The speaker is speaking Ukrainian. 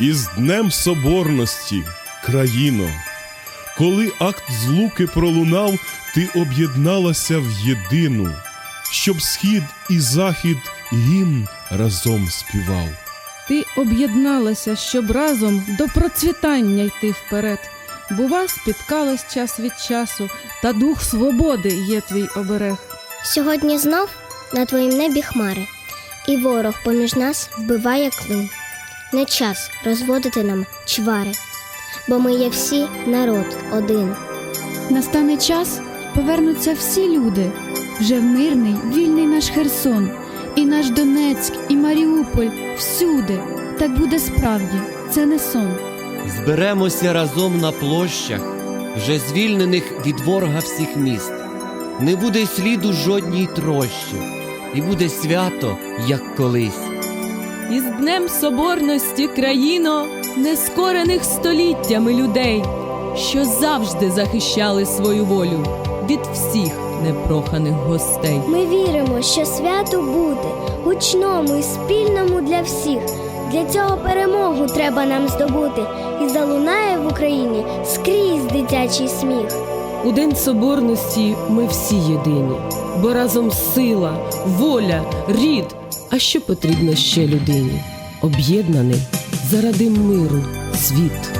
Із Днем Соборності, країно, коли акт злуки пролунав, ти об'єдналася в єдину, щоб схід і захід гімн разом співав. Ти об'єдналася, щоб разом до процвітання йти вперед, бо вас спіткалось час від часу, та дух свободи є твій оберег. Сьогодні знов на твоїм небі хмари, і ворог поміж нас вбиває клин. Не час розводити нам чвари, бо ми є всі народ один. Настане час, повернуться всі люди. Вже в мирний, вільний наш Херсон, і наш Донецьк, і Маріуполь всюди. Так буде справді, це не сон. Зберемося разом на площах, вже звільнених від ворога всіх міст. Не буде сліду жодній трощі, і буде свято, як колись. Із Днем Соборності країно, нескорених століттями людей, що завжди захищали свою волю від всіх непроханих гостей. Ми віримо, що свято буде гучному і спільному для всіх. Для цього перемогу треба нам здобути, і залунає в Україні скрізь дитячий сміх. У День Соборності ми всі єдині, бо разом сила, воля, рід. А що потрібно ще людині? Об'єднаний заради миру світ.